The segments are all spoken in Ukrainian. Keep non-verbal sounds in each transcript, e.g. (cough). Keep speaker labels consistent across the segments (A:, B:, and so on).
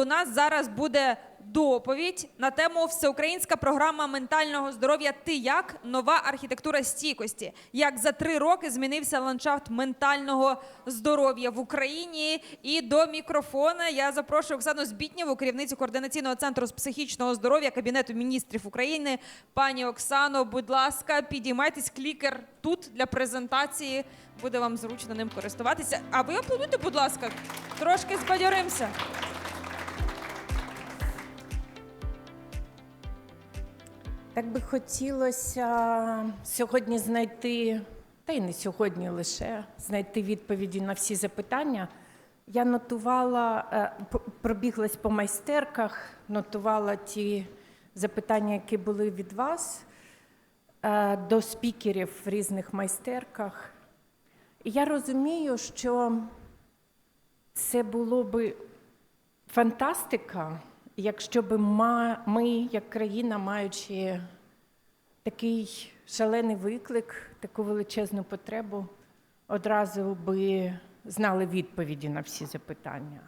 A: У нас зараз буде доповідь на тему Всеукраїнська програма ментального здоров'я Ти як нова архітектура стійкості. Як за три роки змінився ландшафт ментального здоров'я в Україні. І до мікрофона я запрошую Оксану Збітнєву, керівницю координаційного центру з психічного здоров'я Кабінету міністрів України. Пані Оксано, будь ласка, підіймайтесь клікер тут для презентації. Буде вам зручно ним користуватися. А ви аплодуйте, будь ласка, трошки збадьоримося.
B: Так би хотілося сьогодні знайти, та й не сьогодні лише знайти відповіді на всі запитання. Я нотувала, е, пробіглась по майстерках, нотувала ті запитання, які були від вас е, до спікерів в різних майстерках. І я розумію, що це було би фантастика, якщо б ми, як країна, маючи такий шалений виклик, таку величезну потребу, одразу би знали відповіді на всі запитання.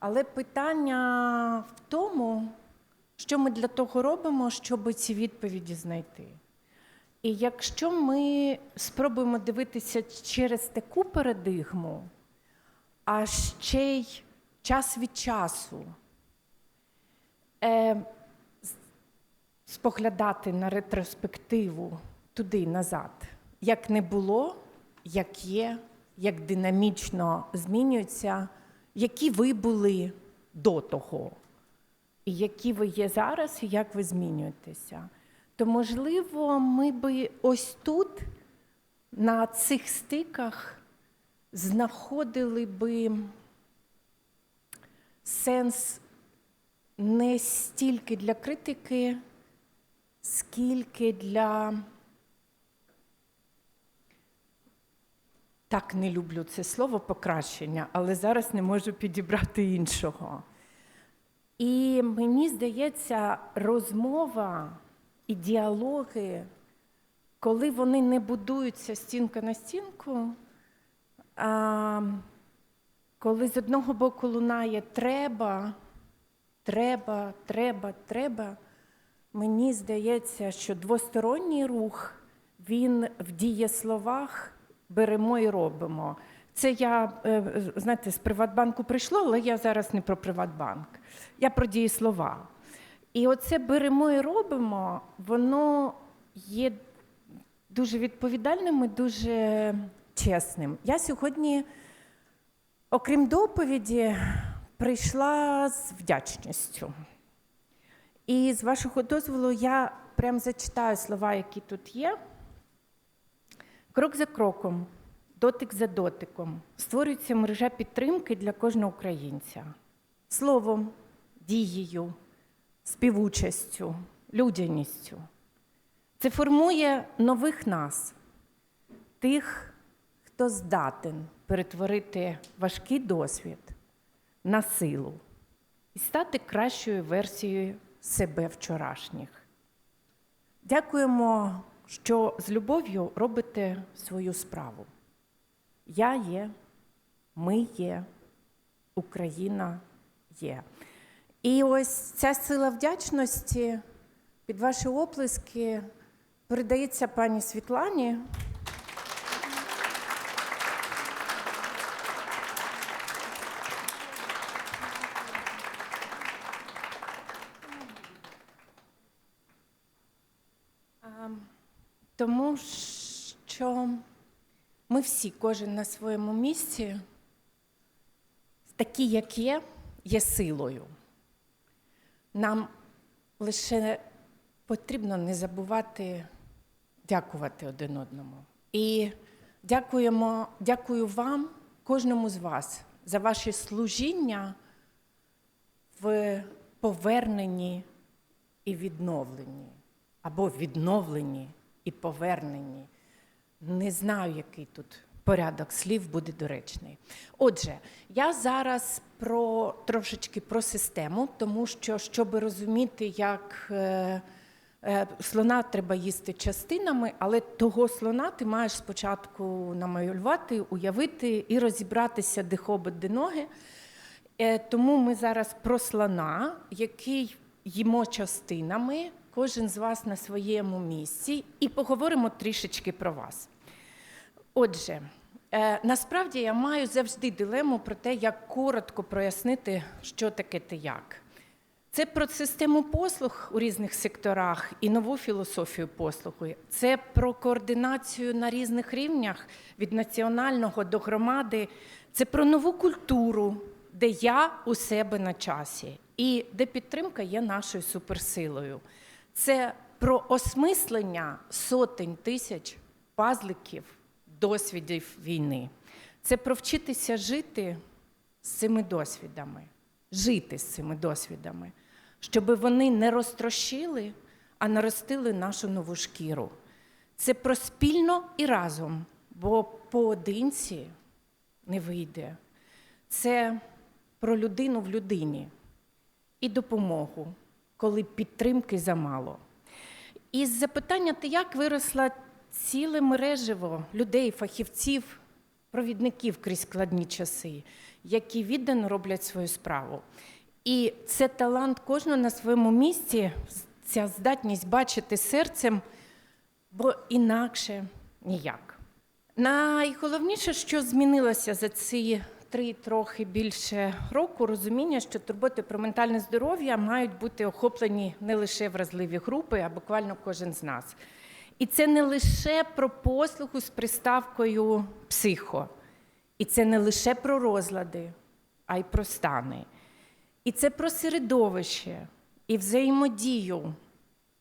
B: Але питання в тому, що ми для того робимо, щоб ці відповіді знайти. І якщо ми спробуємо дивитися через таку парадигму, а ще й час від часу е, споглядати на ретроспективу туди назад, як не було, як є, як динамічно змінюється, які ви були до того, і які ви є зараз, і як ви змінюєтеся. То, можливо, ми би ось тут, на цих стиках, знаходили би сенс не стільки для критики, скільки для. Так не люблю це слово покращення, але зараз не можу підібрати іншого. І мені здається, розмова і діалоги, коли вони не будуються стінка на стінку, а, коли з одного боку лунає треба, треба, треба, треба, мені здається, що двосторонній рух він в дієсловах беремо і робимо. Це я, е, знаєте, з Приватбанку прийшло, але я зараз не про Приватбанк. Я про дієслова. І оце беремо і робимо, воно є дуже відповідальним і дуже чесним. Я сьогодні, окрім доповіді, прийшла з вдячністю. І з вашого дозволу я прям зачитаю слова, які тут є. Крок за кроком, дотик за дотиком створюється мережа підтримки для кожного українця. Словом, дією, співучастю, людяністю. Це формує нових нас, тих, хто здатен перетворити важкий досвід на силу і стати кращою версією себе вчорашніх. Дякуємо, що з любов'ю робите свою справу. Я є, ми є, Україна є. І ось ця сила вдячності під ваші оплески передається пані Світлані. Тому що ми всі, кожен на своєму місці, такі, як є, є силою. Нам лише потрібно не забувати дякувати один одному. І дякуємо, дякую вам, кожному з вас, за ваше служіння в поверненні і відновленні, або відновленні і поверненні. Не знаю, який тут порядок слів буде доречний. Отже, я зараз про трошечки про систему, тому що, щоб розуміти, як е, е, слона треба їсти частинами, але того слона ти маєш спочатку намалювати, уявити і розібратися, де хобот, де ноги. Е, Тому ми зараз про слона, який їмо частинами, кожен з вас на своєму місці, і поговоримо трішечки про вас. Отже, е, насправді я маю завжди дилему про те, як коротко прояснити, що таке тияк. Це про систему послуг у різних секторах і нову філософію послуги. Це про координацію на різних рівнях від національного до громади. Це про нову культуру, де я у себе на часі, і де підтримка є нашою суперсилою. Це про осмислення сотень тисяч пазликів досвідів війни. Це про вчитися жити з цими досвідами, жити з цими досвідами, щоб вони не розтрощили, а наростили нашу нову шкіру. Це про спільно і разом, бо поодинці не вийде. Це про людину в людині і допомогу, коли підтримки замало. Із запитання ти як виросла ціле мережево людей, фахівців, провідників крізь складні часи, які віддано роблять свою справу. І це талант кожного на своєму місці, ця здатність бачити серцем, бо інакше ніяк. Найголовніше, що змінилося за ці три трохи більше року, розуміння, що турботи про ментальне здоров'я мають бути охоплені не лише вразливі групи, а буквально кожен з нас. І це не лише про послугу з приставкою психо, і це не лише про розлади, а й про стани. І це про середовище і взаємодію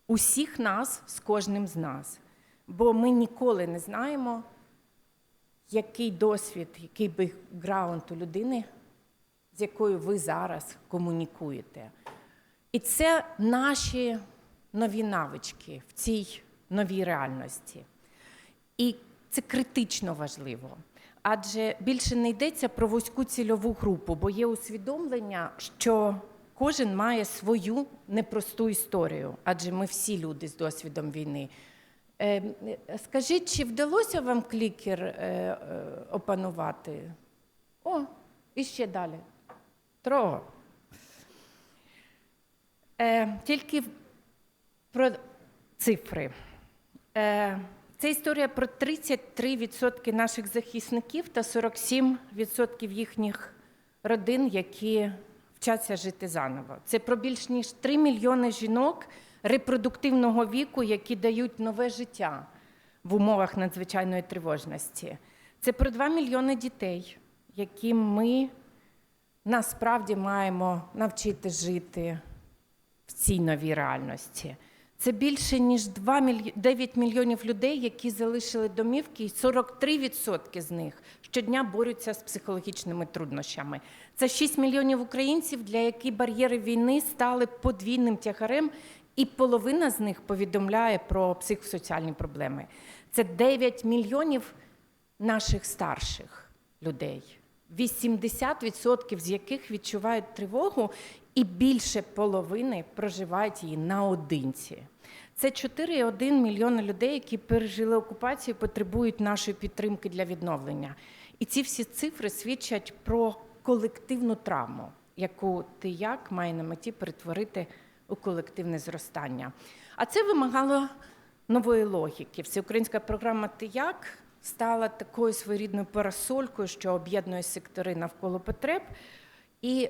B: усіх нас з кожним з нас. Бо ми ніколи не знаємо, який досвід, який бекграунд у людини, з якою ви зараз комунікуєте. І це наші нові навички в цій новій реальності. І це критично важливо. Адже більше не йдеться про вузьку цільову групу, бо є усвідомлення, що кожен має свою непросту історію, адже ми всі люди з досвідом війни. Е, е, Скажіть, чи вдалося вам клікер е, е, опанувати? О, і ще далі. Троє. Е, Тільки про цифри. Це історія про 33% наших захисників та 47% їхніх родин, які вчаться жити заново. Це про більш ніж 3 мільйони жінок репродуктивного віку, які дають нове життя в умовах надзвичайної тривожності. Це про 2 мільйони дітей, яким ми насправді маємо навчити жити в цій новій реальності. Це більше ніж 2 мільй... 9 мільйонів людей, які залишили домівки, і 43% з них щодня борються з психологічними труднощами. Це 6 мільйонів українців, для яких бар'єри війни стали подвійним тягарем, і половина з них повідомляє про психосоціальні проблеми. Це 9 мільйонів наших старших людей. 80% з яких відчувають тривогу, і більше половини проживають її наодинці. Це 4,1 мільйона людей, які пережили окупацію, потребують нашої підтримки для відновлення. І ці всі цифри свідчать про колективну травму, яку ти як має на меті перетворити у колективне зростання. А це вимагало нової логіки. Всеукраїнська програма Ти як стала такою своєрідною парасолькою, що об'єднує сектори навколо потреб, і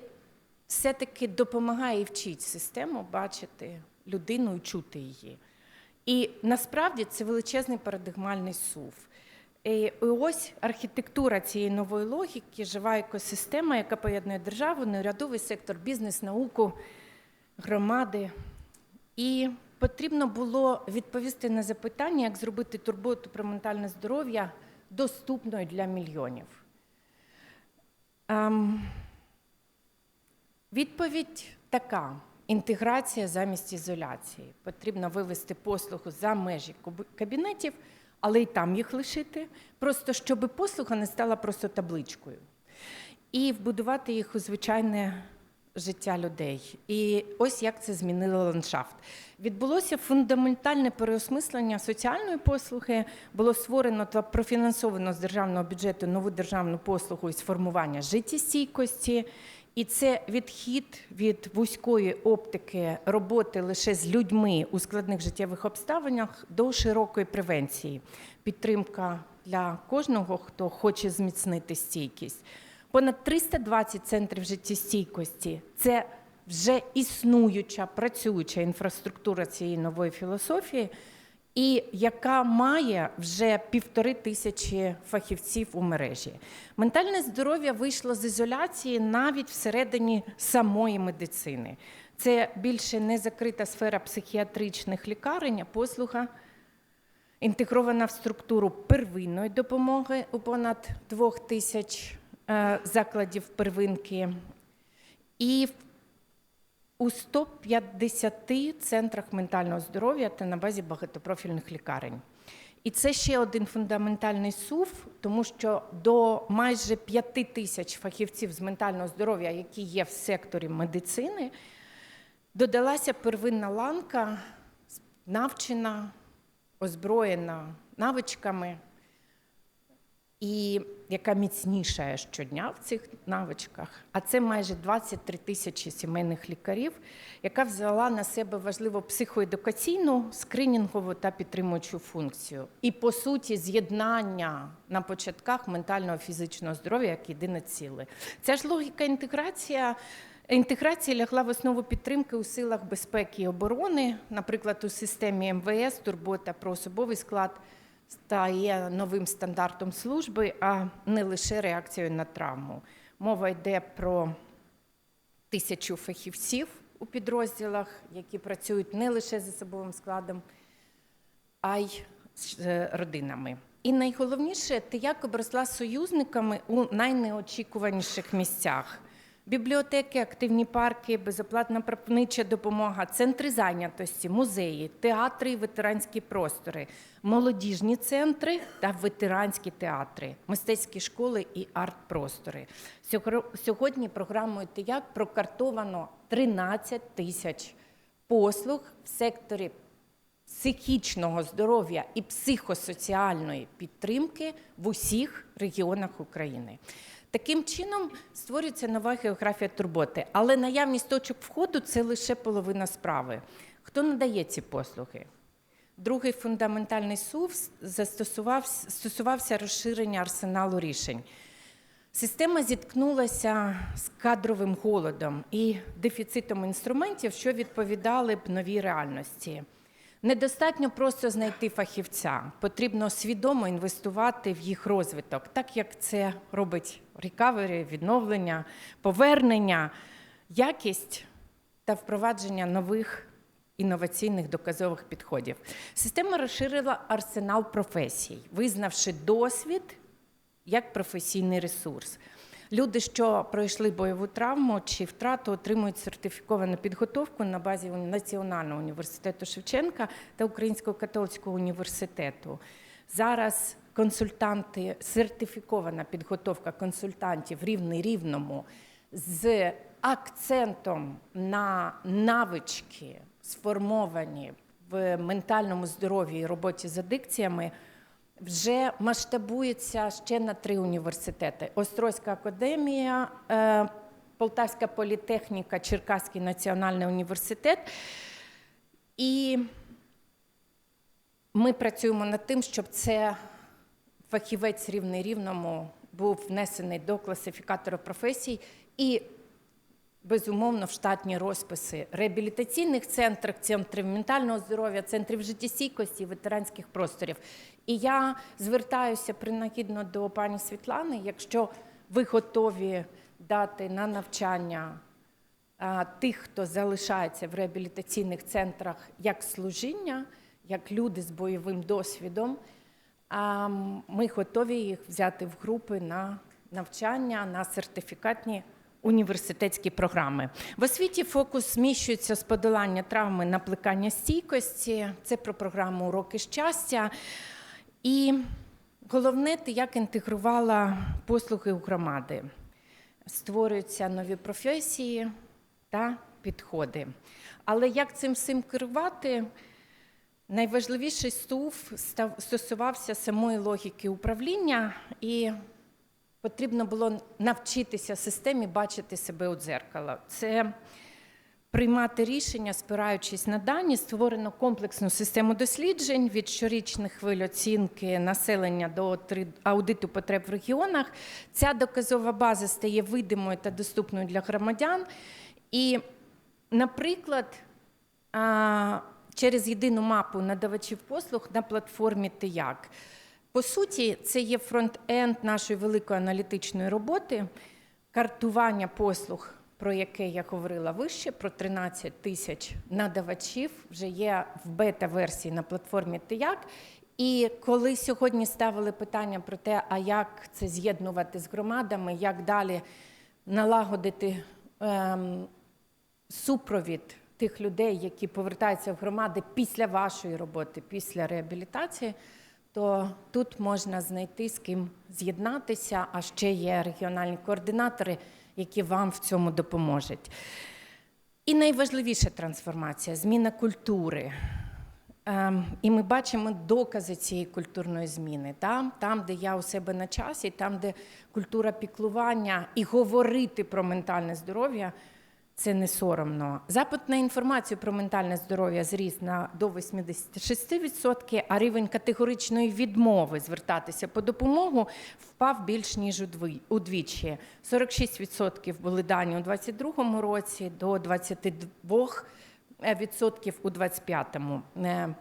B: все-таки допомагає і вчить систему бачити людину і чути її. І насправді це величезний парадигмальний сув. І ось архітектура цієї нової логіки, жива екосистема, яка поєднує державу, неурядовий сектор, бізнес, науку, громади. І потрібно було відповісти на запитання, як зробити турботу про ментальне здоров'я доступною для мільйонів. Ем, Відповідь така: інтеграція замість ізоляції. Потрібно вивести послугу за межі кабінетів, але й там їх лишити, просто щоб послуга не стала просто табличкою. І вбудувати їх у звичайне життя людей. І ось як це змінило ландшафт. Відбулося фундаментальне переосмислення соціальної послуги, було створено та профінансовано з державного бюджету нову державну послугу із формування життєстійкості. І це відхід від вузької оптики роботи лише з людьми у складних життєвих обставинах до широкої превенції, підтримка для кожного, хто хоче зміцнити стійкість. Понад 320 центрів життєстійкості це вже існуюча працююча інфраструктура цієї нової філософії, і яка має вже півтори тисячі фахівців у мережі. Ментальне здоров'я вийшло з ізоляції навіть всередині самої медицини. Це більше не закрита сфера психіатричних лікарень, а послуга інтегрована в структуру первинної допомоги у понад двох тисяч закладів первинки. І у 150 центрах ментального здоров'я та на базі багатопрофільних лікарень. І це ще один фундаментальний СУВ, тому що до майже 5 тисяч фахівців з ментального здоров'я, які є в секторі медицини, додалася первинна ланка, навчена, озброєна навичками, і яка міцнішає щодня в цих навичках. А це майже 23 тисячі сімейних лікарів, яка взяла на себе важливу психоедукаційну, скринінгову та підтримуючу функцію. І, по суті, з'єднання на початках ментального фізичного здоров'я як єдине ціле. Ця ж логіка інтеграція. Інтеграція лягла в основу підтримки у силах безпеки і оборони, наприклад, у системі МВС турбота про особовий склад стає новим стандартом служби, а не лише реакцією на травму. Мова йде про тисячу фахівців у підрозділах, які працюють не лише з особовим складом, а й з е, родинами. І найголовніше, ти як обросла союзниками у найнеочікуваніших місцях. Бібліотеки, активні парки, безоплатна правнича допомога, центри зайнятості, музеї, театри і ветеранські простори, молодіжні центри та ветеранські театри, мистецькі школи і арт-простори. Сьогодні- програмою «Тияк» прокартовано 13 тисяч послуг в секторі психічного здоров'я і психосоціальної підтримки в усіх регіонах України. Таким чином створюється нова географія турботи, але наявність точок входу це лише половина справи. Хто надає ці послуги? Другий фундаментальний СУВ застосувався, стосувався розширення арсеналу рішень. Система зіткнулася з кадровим голодом і дефіцитом інструментів, що відповідали б новій реальності. Недостатньо просто знайти фахівця, потрібно свідомо інвестувати в їх розвиток, так як це робить рекавері, відновлення, повернення, якість та впровадження нових інноваційних доказових підходів. Система розширила арсенал професій, визнавши досвід як професійний ресурс. Люди, що пройшли бойову травму чи втрату, отримують сертифіковану підготовку на базі Національного університету Шевченка та Українського католицького університету. Зараз консультанти, сертифікована підготовка консультантів рівний рівному з акцентом на навички, сформовані в ментальному здоров'ї і роботі з адикціями вже масштабується ще на три університети: Острозька академія, е, Полтавська політехніка, Черкаський національний університет. І ми працюємо над тим, щоб це фахівець рівний рівному був внесений до класифікатора професій і безумовно в штатні розписи реабілітаційних центрів, центрів ментального здоров'я, центрів життєстійкості, ветеранських просторів. І я звертаюся принагідно до пані Світлани, якщо ви готові дати на навчання тих, хто залишається в реабілітаційних центрах як служіння, як люди з бойовим досвідом. А ми готові їх взяти в групи на навчання, на сертифікатні університетські програми. В освіті фокус зміщується з подолання травми на плекання стійкості. Це про програму Уроки щастя. І головне, ти як інтегрувала послуги у громади. Створюються нові професії та підходи. Але як цим всім керувати? Найважливіший стув стосувався самої логіки управління і потрібно було навчитися системі бачити себе у дзеркало. Це приймати рішення, спираючись на дані, створено комплексну систему досліджень від щорічних хвиль оцінки населення до аудиту потреб в регіонах. Ця доказова база стає видимою та доступною для громадян. І, наприклад, через єдину мапу надавачів послуг на платформі «Тияк». По суті, це є фронт-енд нашої великої аналітичної роботи, картування послуг, про яке я говорила вище, про 13 тисяч надавачів, вже є в бета-версії на платформі «Тияк». І коли сьогодні ставили питання про те, а як це з'єднувати з громадами, як далі налагодити ем, супровід тих людей, які повертаються в громади після вашої роботи, після реабілітації, то тут можна знайти з ким з'єднатися, а ще є регіональні координатори, які вам в цьому допоможуть. І найважливіша трансформація зміна культури. Ем, І ми бачимо докази цієї культурної зміни. Там, там, де я у себе на часі, там, де культура піклування і говорити про ментальне здоров'я, це не соромно. Запит на інформацію про ментальне здоров'я зріс на до 86%, а рівень категоричної відмови звертатися по допомогу впав більш ніж удвічі. 46% були дані у 2022 році до 22% е, відсотків у 25-му. Е,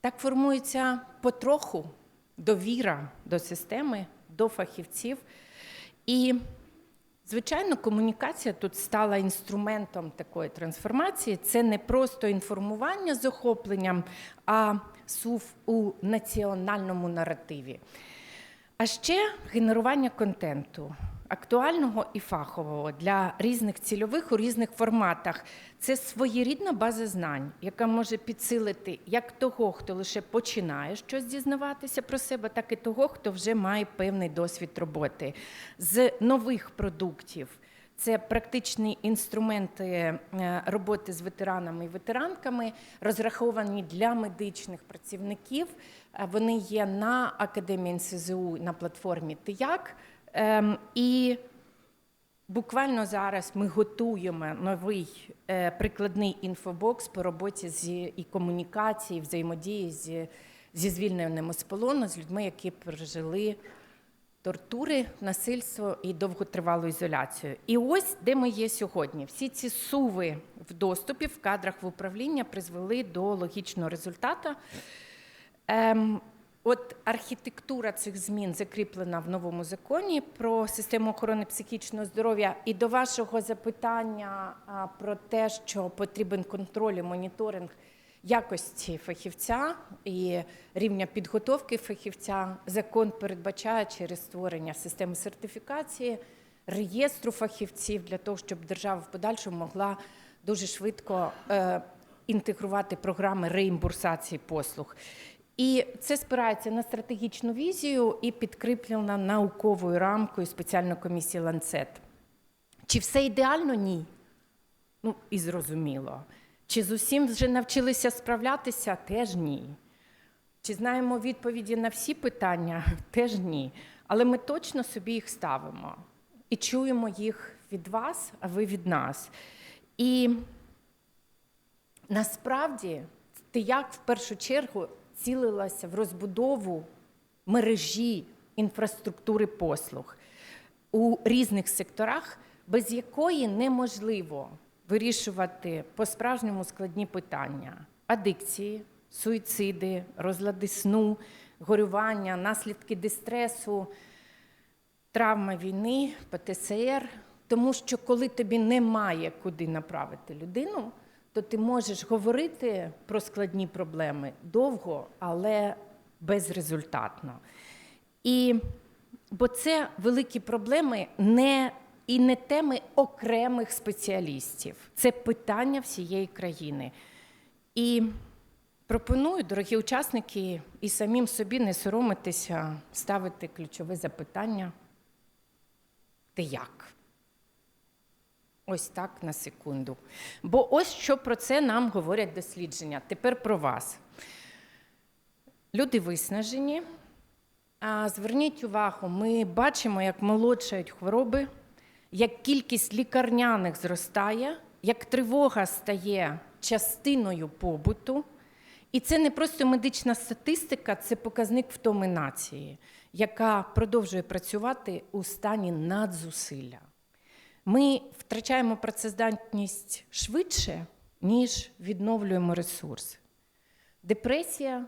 B: Так формується потроху довіра до системи, до фахівців. І, звичайно, комунікація тут стала інструментом такої трансформації. Це не просто інформування з охопленням, а сув у національному наративі. А ще генерування контенту актуального і фахового для різних цільових у різних форматах. Це своєрідна база знань, яка може підсилити як того, хто лише починає щось дізнаватися про себе, так і того, хто вже має певний досвід роботи з нових продуктів. Це практичні інструменти е, роботи з ветеранами і ветеранками, розраховані для медичних працівників. Е, Вони є на Академії НСЗУ на платформі ТИЯК. Ем, І буквально зараз ми готуємо новий е, прикладний інфобокс по роботі з і комунікації, взаємодії з, зі звільненими з полону, з людьми, які пережили тортури, насильство і довготривалу ізоляцію. І ось де ми є сьогодні. Всі ці суви в доступі в кадрах в управління призвели до логічного результату. От архітектура цих змін закріплена в новому законі про систему охорони психічного здоров'я. І до вашого запитання про те, що потрібен контроль і моніторинг якості фахівця і рівня підготовки фахівця, закон передбачає через створення системи сертифікації, реєстру фахівців для того, щоб держава в подальшому могла дуже швидко е, інтегрувати програми реімбурсації послуг. І це спирається на стратегічну візію і підкріплена науковою рамкою спеціальної комісії Ланцет. Чи все ідеально? Ні. Ну, і зрозуміло. Чи з усім вже навчилися справлятися? Теж ні. Чи знаємо відповіді на всі питання? (laughs) Теж ні. Але ми точно собі їх ставимо і чуємо їх від вас, а ви від нас. І насправді ти як в першу чергу цілилася в розбудову мережі інфраструктури послуг у різних секторах, без якої неможливо вирішувати по-справжньому складні питання: адикції, суїциди, розлади сну, горювання, наслідки дистресу, травма війни, ПТСР. Тому що коли тобі немає куди направити людину, то ти можеш говорити про складні проблеми довго, але безрезультатно. І бо це великі проблеми не і не теми окремих спеціалістів, це питання всієї країни. І пропоную, дорогі учасники, і самим собі не соромитися, ставити ключове запитання. Ти як? Ось так на секунду. Бо ось що про це нам говорять дослідження. Тепер про вас. Люди виснажені, А зверніть увагу, ми бачимо, як молодшають хвороби, як кількість лікарняних зростає, як тривога стає частиною побуту. І це не просто медична статистика, це показник втоми нації, яка продовжує працювати у стані надзусилля. Ми втрачаємо працездатність швидше, ніж відновлюємо ресурс. Депресія,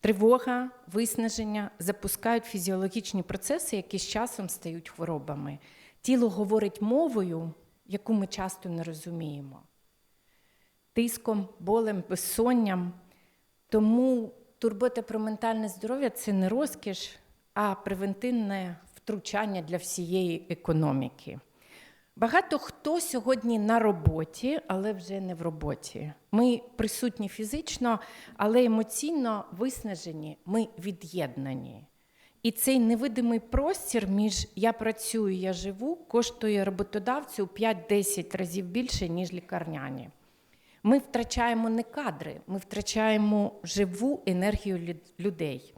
B: тривога, виснаження запускають фізіологічні процеси, які з часом стають хворобами. Тіло говорить мовою, яку ми часто не розуміємо. Тиском, болем, безсонням. Тому турбота про ментальне здоров'я це не розкіш, а превентивне втручання для всієї економіки. Багато хто сьогодні на роботі, але вже не в роботі. Ми присутні фізично, але емоційно виснажені, ми від'єднані. І цей невидимий простір між я працюю, я живу, коштує роботодавцю у 5-10 разів більше, ніж лікарняні. Ми втрачаємо не кадри, ми втрачаємо живу енергію людей.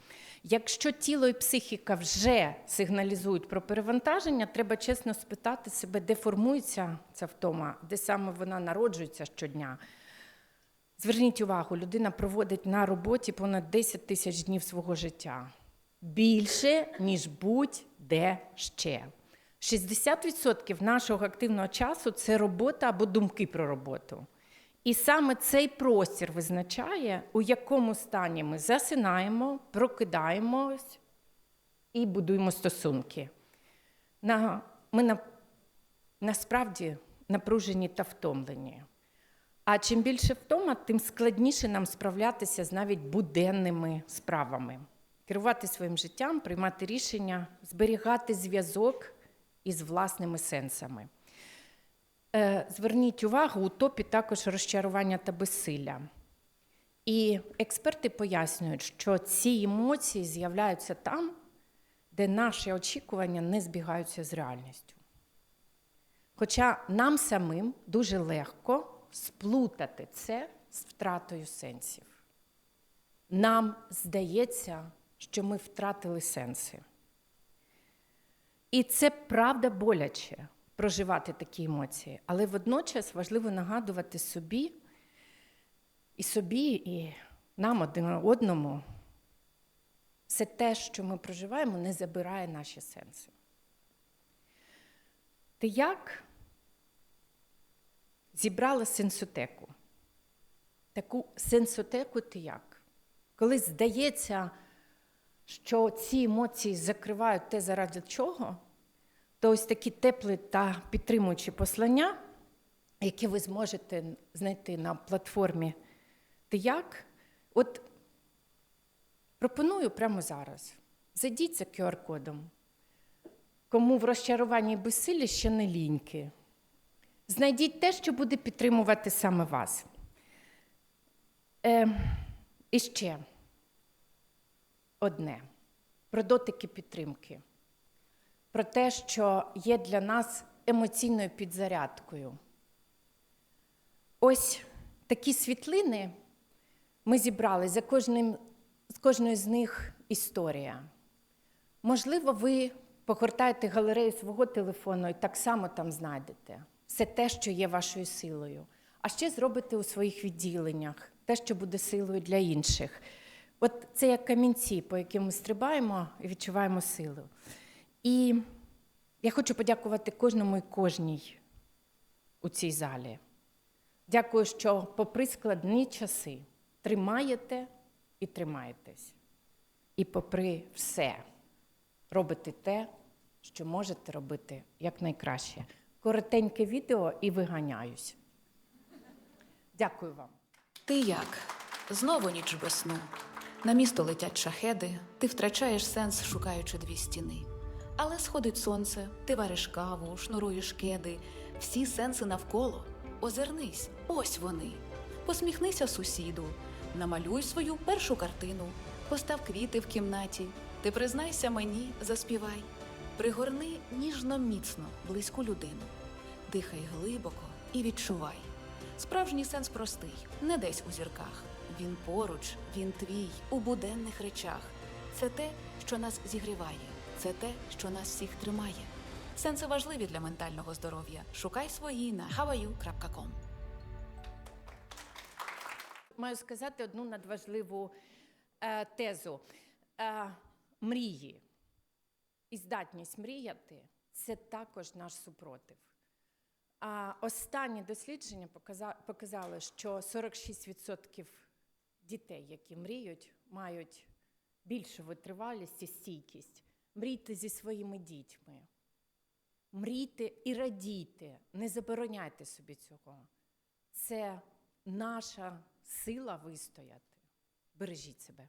B: Якщо тіло і психіка вже сигналізують про перевантаження, треба чесно спитати себе, де формується ця втома, де саме вона народжується щодня. Зверніть увагу, людина проводить на роботі понад 10 тисяч днів свого життя. Більше, ніж будь-де ще. 60% нашого активного часу це робота або думки про роботу. І саме цей простір визначає, у якому стані ми засинаємо, прокидаємось і будуємо стосунки. На, ми на, насправді напружені та втомлені. А чим більше втома, тим складніше нам справлятися з навіть буденними справами, керувати своїм життям, приймати рішення, зберігати зв'язок із власними сенсами. Е, Зверніть увагу, у топі також розчарування та безсилля. І експерти пояснюють, що ці емоції з'являються там, де наші очікування не збігаються з реальністю. Хоча нам самим дуже легко сплутати це з втратою сенсів. Нам здається, що ми втратили сенси. І це правда боляче проживати такі емоції, але водночас важливо нагадувати собі і собі, і нам один одному, все те, що ми проживаємо, не забирає наші сенси. Ти як зібрала сенсотеку? Таку сенсотеку ти як? Коли здається, що ці емоції закривають те, заради чого, то ось такі теплі та підтримуючі послання, які ви зможете знайти на платформі Ти як? От пропоную прямо зараз. Зайдіть за QR-кодом. Кому в розчаруванні і безсиллі ще не ліньки. Знайдіть те, що буде підтримувати саме вас. Е, і ще одне про дотики підтримки, про те, що є для нас емоційною підзарядкою. Ось такі світлини ми зібрали за кожним, з кожної з них історія. Можливо, ви погортаєте галерею свого телефону і так само там знайдете все те, що є вашою силою. А ще зробите у своїх відділеннях те, що буде силою для інших. От це як камінці, по яким ми стрибаємо і відчуваємо силу. І я хочу подякувати кожному і кожній у цій залі. Дякую, що, попри складні часи, тримаєте і тримаєтесь. І попри все, робите те, що можете робити якнайкраще. Коротеньке відео і виганяюсь. Дякую вам.
C: Ти як? Знову ніч без сну. На місто летять шахеди, ти втрачаєш сенс, шукаючи дві стіни. Але сходить сонце, ти вариш каву, шнуруєш кеди, всі сенси навколо. Озирнись, ось вони. Посміхнися сусіду, намалюй свою першу картину, постав квіти в кімнаті. Ти признайся мені, заспівай. Пригорни ніжно міцно близьку людину. Дихай глибоко і відчувай. Справжній сенс простий, не десь у зірках. Він поруч, він твій у буденних речах. Це те, що нас зігріває, це те, що нас всіх тримає. Сенси важливі для ментального здоров'я. Шукай свої на hawaii.com.
B: Маю сказати одну надважливу е, тезу. Е, мрії і здатність мріяти це також наш супротив. А останні дослідження показа- показали, що 46% дітей, які мріють, мають більшу витривалість і стійкість. Мрійте зі своїми дітьми. Мрійте і радійте, не забороняйте собі цього. Це наша сила вистояти. Бережіть себе.